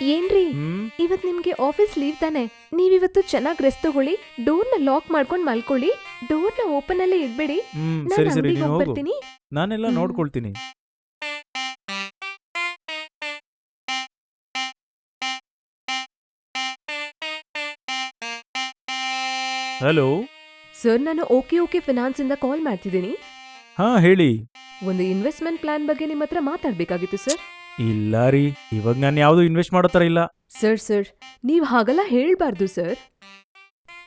ಏನ್ರಿ? ಇವತ್ ನಿಮ್ಗೆ ಆಫೀಸ್ ಲೀವ್ ತಾನೆ. ನೀವಿವತ್ತು ಚೆನ್ನಾಗ್ ರೆಸ್ಟ್ ತಗೊಳ್ಳಿ ನ ಲಾಕ್ ಮಾಡ್ಕೊಂಡ್ ಮಲ್ಕೊಳ್ಳಿ ಡೋರ್ನ ಓಪನ್ ಅಲ್ಲೇ ಇಡ್ಬೇಡಿ. ಹ್ಮ್ ನಾನು ಸರಿ ಸರಿ ಅಂಗಡಿಗೆ ನೀನು ಹೋಗು. ಬರ್ತೀನಿ ನಾನೆಲ್ಲ ಹ್ಮ್. ನೋಡ್ಕೊಳ್ತೀನಿ. ಹಲೋ? ಸರ್ ನಾನು ಓಕೆ ಓಕೆ ಫಿನಾನ್ಸ್ ಇಂದ ಕಾಲ್ ಮಾಡ್ತಿದ್ದೀನಿ. ಹಾ ಹೇಳಿ. ಒಂದು ಇನ್ವೆಸ್ಟ್ಮೆಂಟ್ ಪ್ಲಾನ್ ಬಗ್ಗೆ ನಿಮ್ಮ ಹತ್ರ ಮಾತಾಡ್ಬೇಕಾಗಿತ್ತು ಸರ್. ಇಲ್ಲ ರೀ ಇವಾಗ ನಾನು ಯಾವುದು ಇನ್ವೆಸ್ಟ್ ಮಾಡೋ ಥರ ಇಲ್ಲ. ಸರ್ ಸರ್ ನೀವು ಹಾಗೆಲ್ಲ ಹೇಳ್ಬಾರ್ದು ಸರ್.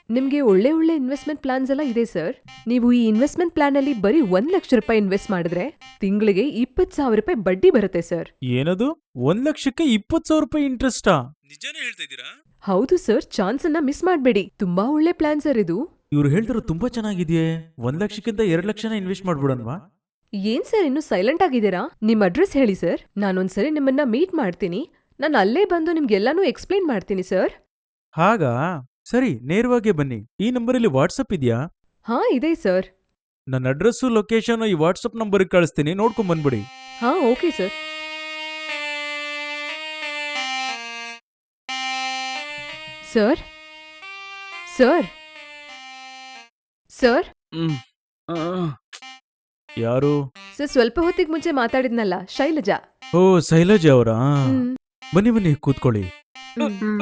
ನಿಮ್ಗೆ ಒಳ್ಳೆ ಒಳ್ಳೆ ಇನ್ವೆಸ್ಟ್ಮೆಂಟ್ ಪ್ಲಾನ್ಸ್ ಎಲ್ಲ ಇದೆ ಸರ್. ನೀವು ಈ ಇನ್ವೆಸ್ಟ್ಮೆಂಟ್ ಪ್ಲಾನ್ ಅಲ್ಲಿ ಬರೀ ಒಂದ್ ಲಕ್ಷ ರೂಪಾಯಿ ಇನ್ವೆಸ್ಟ್ ಮಾಡಿದ್ರೆ ತಿಂಗಳಿಗೆ ಇಪ್ಪತ್ ಸಾವಿರ ರೂಪಾಯಿ ಬಡ್ಡಿ ಬರುತ್ತೆ ಸರ್. ಏನದು? ಒಂದ್ ಲಕ್ಷಕ್ಕೆ ಇಪ್ಪತ್ತು ಸಾವಿರ ರೂಪಾಯಿ ಇಂಟ್ರೆಸ್ಟಾ ನಿಜಾನೇ ಹೇಳ್ತಾ ಇದ್ದೀರಾ? ಹೌದು ಸರ್. ಚಾನ್ಸ್ ಅನ್ನ ಮಿಸ್ ಮಾಡಬೇಡಿ. ತುಂಬಾ ಒಳ್ಳೆ ಪ್ಲಾನ್ ಸರ್ ಇದು. ಇವ್ರು ಹೇಳ್ತಿರೋ ತುಂಬಾ ಚೆನ್ನಾಗಿದೆಯೇ. ಒಂದ್ ಲಕ್ಷಕ್ಕಿಂತ ಎರಡ್ ಲಕ್ಷನ ಇನ್ವೆಸ್ಟ್ ಮಾಡ್ಬಿಡನ್ವಾ ಏನ್ ಸರ್ ಇನ್ನು ಸೈಲೆಂಟ್ ಆಗಿದ್ದೀರಾ? ನಿಮ್ ಅಡ್ರೆಸ್ ಹೇಳಿ ಸರ್. ನಾನೊಂದ್ಸರಿ ನಿಮ್ಮನ್ನ ಮೀಟ್ ಮಾಡ್ತೀನಿ. ನಾನು ಅಲ್ಲೇ ಬಂದು ನಿಮ್ಗೆಲ್ಲಾನು ಎಕ್ಸ್ಪ್ಲೇನ್ ಮಾಡ್ತೀನಿ ಸರ್. ಹಾಗಾ? ಸರಿ ನೇರವಾಗಿ ಬನ್ನಿ. ಈ ನಂಬರಲ್ಲಿ ವಾಟ್ಸಪ್ ಇದೆಯಾ? ಹಾ ಇದೆ ಸರ್. ನನ್ನ ಅಡ್ರೆಸ್ಸು ಲೊಕೇಶನ್ ಈ ವಾಟ್ಸಪ್ ನಂಬರ್ಗೆ ಕಳಿಸ್ತೀನಿ. ನೋಡ್ಕೊಂಡ್ ಬಂದ್ಬಿಡಿ. ಹಾ okay sir. Sir? Sir? Sir? ಯಾರು? ಸರ್ ಸ್ವಲ್ಪ ಹೊತ್ತಿಗೆ ಮುಂಚೆ ಮಾತಾಡಿದ್ನಲ್ಲ ಶೈಲಜಾ. ಓ ಶೈಲಜಾ ಅವರಾ? ಹ್ಮ್. ಬನ್ನಿ ಬನ್ನಿ ಕೂತ್ಕೊಳ್ಳಿ. ಹ್ಮ್.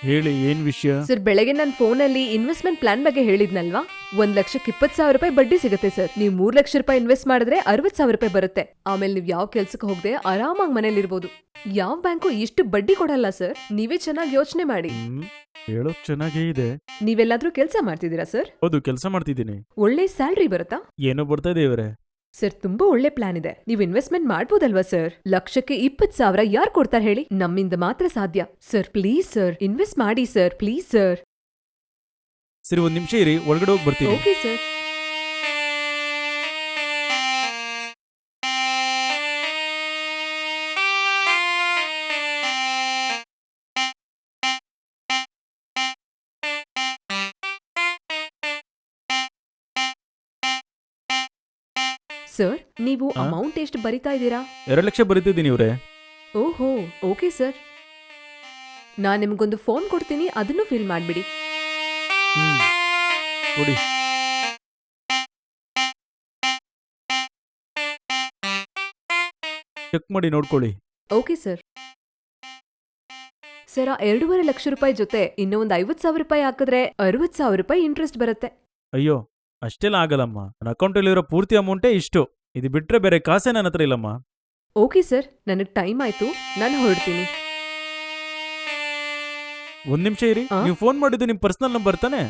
ಹೇಳಿ ಏನ್ ವಿಷಯ? ಸರ್ ಬೆಳಗ್ಗೆ ನನ್ನ ಫೋನಲ್ಲಿ ಇನ್ವೆಸ್ಟ್ಮೆಂಟ್ ಪ್ಲಾನ್ ಬಗ್ಗೆ ಹೇಳಿದ್ನಲ್ವಾ? ಒಂದ್ ಲಕ್ಷಕ್ಕೆ ಇಪ್ಪತ್ ಸಾವಿರ ರೂಪಾಯಿ ಬಡ್ಡಿ ಸಿಗುತ್ತೆ ಸರ್. ನೀವು ಮೂರ್ ಲಕ್ಷ ರೂಪಾಯಿ ಇನ್ವೆಸ್ಟ್ ಮಾಡಿದ್ರೆ ಅರವತ್ ಸಾವಿರ ರೂಪಾಯಿ ಬರುತ್ತೆ. ಆಮೇಲೆ ನೀವು ಯಾವ ಕೆಲ್ಸಕ್ಕೆ ಹೋಗದೆ ಆರಾಮಾಗಿ ಮನೇಲಿ ಇರ್ಬೋದು ಯಾವ ಬ್ಯಾಂಕು ಇಷ್ಟು ಬಡ್ಡಿ ಕೊಡಲ್ಲ ಸರ್? ನೀವೇ ಚೆನ್ನಾಗಿ ಯೋಚನೆ ಮಾಡಿ. ಹ್ಮ್. ಹೇಳೋಕ್ ಚೆನ್ನಾಗೇ ಇದೆ. ನೀವೆಲ್ಲಾದ್ರೂ ಕೆಲಸ ಮಾಡ್ತಿದ್ದೀರಾ ಸರ್? ಹೌದು ಕೆಲಸ ಮಾಡ್ತಿದ್ದೀನಿ. ಒಳ್ಳೆ ಸ್ಯಾಲ್ರಿ ಬರುತ್ತಾ? ಏನೋ ಬರ್ತಾ ಇದೆ ಇವ್ರೆ. ಸರ್ ತುಂಬಾ ಒಳ್ಳೆ ಪ್ಲಾನ್ ಇದೆ. ನೀವು ಇನ್ವೆಸ್ಟ್ಮೆಂಟ್ ಮಾಡ್ಬೋದಲ್ವಾ ಸರ್? ಲಕ್ಷಕ್ಕೆ ಇಪ್ಪತ್ ಸಾವಿರ ಯಾರು ಕೊಡ್ತಾರೆ ಹೇಳಿ? ನಮ್ಮಿಂದ ಮಾತ್ರ ಸಾಧ್ಯ. Sir please sir. ಇನ್ವೆಸ್ಟ್ ಮಾಡಿ ಸರ್. Please sir. ಸರಿ ಒಂದ್ ನಿಮಿಷ ಇರಿ. ಒಳಗಡೆ ಹೋಗಿ ಬರ್ತೀನಿ. Okay sir. ಸರ್ ನೀವು ಆ? ಅಮೌಂಟ್ ಎಷ್ಟು ಬರಿತಾ ಇದ್ದೀರಾ? ಎರಡು ಲಕ್ಷ ಬರೀತಿದ್ದೀನಿ ಇವ್ರೆ. ಓಹೋ ಓಕೆ ಸರ್ ನಾನು ನಿಮ್ಗೊಂದು ಫೋನ್ ಕೊಡ್ತೀನಿ ಅದನ್ನು ಫಿಲ್ ಮಾಡ್ಬಿಡಿ. ಕೊಡಿ. ಚೆಕ್ ಮಾಡಿ ನೋಡ್ಕೊಳ್ಳಿ. ಓಕೆ ಸರ್ ಸರ್ ಆ ಎರಡೂವರೆ ಲಕ್ಷ ರೂಪಾಯಿ ಜೊತೆ ಇನ್ನೂ ಒಂದು ಐವತ್ತು ಸಾವಿರ ರೂಪಾಯಿ ಹಾಕಿದ್ರೆ ಅರವತ್ತು ಸಾವಿರ ರೂಪಾಯಿ ಇಂಟ್ರೆಸ್ಟ್ ಬರುತ್ತೆ. ಅಯ್ಯೋ ಅಷ್ಟೆಲ್ಲ ಆಗಲ್ಲಮ್ಮ. ನನ್ನ ಅಕೌಂಟಲ್ಲಿರೋ ಪೂರ್ತಿ ಅಮೌಂಟೇ ಇಷ್ಟು. ಇದು ಬಿಟ್ರೆ ಬೇರೆ ಕಾಸೇ ನನ್ನ ಹತ್ರ ಇಲ್ಲಮ್ಮ. ಓಕೆ ಸರ್ ನನಗೆ ಟೈಮ್ ಆಯ್ತು. ನಾನು ಹೊರಡ್ತೀನಿ. ಒಂದ್ ನಿಮಿಷ ಇರಿ. ಆ? ನೀವು ಫೋನ್ ಮಾಡಿದ್ದು ನಿಮ್ ಪರ್ಸನಲ್ ನಂಬರ್ ತಾನೆ?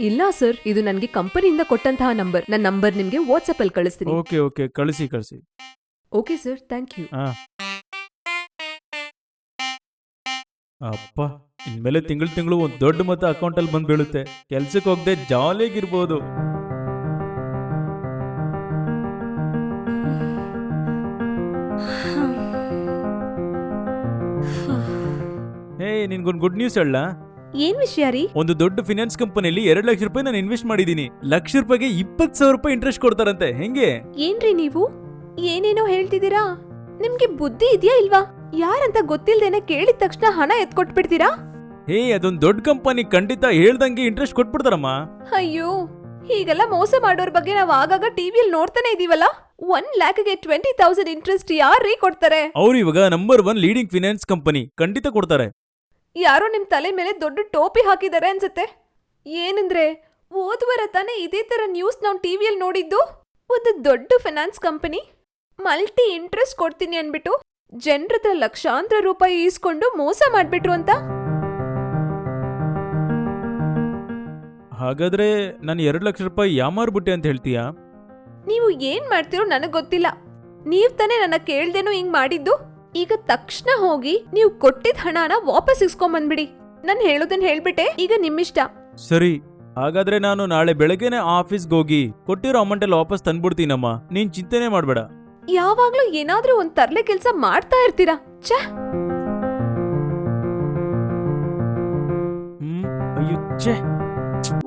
ಇಲ್ಲ ಸರ್ ಇದು ನನಗೆ ಕಂಪನಿಯಿಂದ ಕೊಟ್ಟಂತಹ ನಂಬರ್ ನನ್ನ ನಂಬರ್ ನಿಮಗೆ ವಾಟ್ಸಪ್ ಅಲ್ಲಿ ಕಳಿಸ್ತೀನಿ. Okay okay. ಕಳಿಸಿ ಕಳಿಸಿ. ಓಕೆ ಸರ್ ಥ್ಯಾಂಕ್ ಯು ಹಾ ಅಪ್ಪ ಇನ್ಮೇಲೆ ತಿಂಗಳು ತಿಂಗಳು ಒಂದ್ ದೊಡ್ಡ ಮೊತ್ತ ಅಕೌಂಟಲ್ಲಿ ಬಂದ್ ಬೀಳುತ್ತೆ. ಕೆಲ್ಸಕ್ಕೆ ಹೋಗದೆ ಜಾಲಿಯಾಗಿರ್ಬೋದು ಹೇ ನಿನ್ಗೊಂದು ಗುಡ್ ನ್ಯೂಸ್ ಹೇಳ ಏನ್ ವಿಷಯ ರೀ? ಒಂದು ದೊಡ್ಡ ಫಿನಾನ್ಸ್ ಕಂಪನಿಯಲ್ಲಿ ಎರಡ್ ಲಕ್ಷ ರೂಪಾಯಿ ನಾನು ಇನ್ವೆಸ್ಟ್ ಮಾಡಿದ್ದೀನಿ ಲಕ್ಷ ರೂಪಾಯಿಗೆ ಇಪ್ಪತ್ತು ಸಾವಿರ ರೂಪಾಯಿ ಇಂಟ್ರೆಸ್ಟ್ ಕೊಡ್ತಾರಂತೆ ಹೆಂಗೆ? ಏನ್ರಿ ನೀವು? ಏನೇನೋ ಹೇಳ್ತಿದ್ದೀರಾ? ನಿಮ್ಗೆ ಬುದ್ಧಿ ಇದೆಯಾ ಇಲ್ವಾ? ಯಾರಂತ ಗೊತ್ತಿಲ್ದೇನೆ ಕೇಳಿದ ತಕ್ಷಣ ಹಣ ಎತ್ಕೊಟ್ಬಿಡ್ತೀರಾ? ಹೇ ಅದೊಂದು ದೊಡ್ಡ ಕಂಪನಿ ಖಂಡಿತ ಹೇಳ್ದಂಗೆ ಇಂಟ್ರೆಸ್ಟ್ ಕೊಟ್ಬಿಡ್ತಾರಮ್ಮ. ಅಯ್ಯೋ ಹೀಗೆಲ್ಲ ಮೋಸ ಮಾಡೋರ್ ಬಗ್ಗೆ ನಾವ್ ಆಗಾಗ ಟಿವಿಯಲ್ಲಿ ನೋಡ್ತಾನೆ ಇದೀವಲ್ಲ? ಒನ್ ಲ್ಯಾಕ್ಗೆ ಟ್ವೆಂಟಿ ತೌಸಂಡ್ ಇಂಟ್ರೆಸ್ಟ್ ಯಾರೀ ಕೊಡ್ತಾರೆ? ಅವ್ರು ಇವಾಗ number one leading finance company ಖಂಡಿತ ಕೊಡ್ತಾರೆ. ಯಾರೋ ನಿಮ್ ತಲೆ ಮೇಲೆ ದೊಡ್ಡ ಟೋಪಿ ಹಾಕಿದ್ದಾರೆ ಅನ್ಸುತ್ತೆ. ಏನಂದ್ರೆ ಓದುವರ ತಾನೇ ಇದೇ ತರ ನ್ಯೂಸ್ ನಾವು ಟಿವಿಯಲ್ಲಿ ನೋಡಿದ್ದು? ಒಂದು ದೊಡ್ಡ ಫಿನಾನ್ಸ್ ಕಂಪನಿ ಮಲ್ಟಿ ಇಂಟ್ರೆಸ್ಟ್ ಕೊಡ್ತೀನಿ ಅನ್ಬಿಟ್ಟು ಜನರ ಲಕ್ಷಾಂತರ ರೂಪಾಯಿ ಈಸ್ಕೊಂಡು ಮೋಸ ಮಾಡ್ಬಿಟ್ರು ಅಂತ? ಹಾಗಾದ್ರೆ ನಾನು ಎರಡು ಲಕ್ಷ ರೂಪಾಯಿ ಯಾಮಾರ್ಬಿಟ್ಟೆ ಅಂತ ಹೇಳ್ತೀಯಾ? ನೀವು ಏನ್ ಮಾಡ್ತಿರೋ ನನಗ್ ಗೊತ್ತಿಲ್ಲ. ನೀವ್ ತಾನೇ ನನ್ನ ಕೇಳ್ದೇನೋ ಹಿಂಗ್ ಮಾಡಿದ್ದು. ಈಗ ತಕ್ಷಣ ಹೋಗಿ ನೀವು ಕೊಟ್ಟಿದ್ ಹಣನ ವಾಪಸ್ ಇಸ್ಕೊಂಬಂದ್ಬಿಡಿ. ನಾನು ಹೇಳೋದನ್ನ ಹೇಳ್ಬಿಟ್ಟೆ ಈಗ ನಿಮ್ಮಿಷ್ಟ. ಸರಿ ಹಾಗಾದ್ರೆ ನಾನು ನಾಳೆ ಬೆಳಗ್ಗೆನೆ ಆಫೀಸ್ಗೆ ಹೋಗಿ ಕೊಟ್ಟಿರೋ ಅಮೌಂಟ್ ಎಲ್ಲ ವಾಪಸ್ ತಂದ್ಬಿಡ್ತೀನಮ್ಮ. ನೀನ್ ಚಿಂತೆನೆ ಮಾಡಬೇಡ. ಯಾವಾಗ್ಲೂ ಏನಾದ್ರೂ ಒಂದ್ ತರ್ಲೆ ಕೆಲ್ಸ ಮಾಡ್ತಾ ಇರ್ತೀರಾ? ಛೇ! ಹ್ಮ್ ಅಯ್ಯೋ ಛೇ!